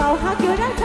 เฝ้าฮักอยู่นะ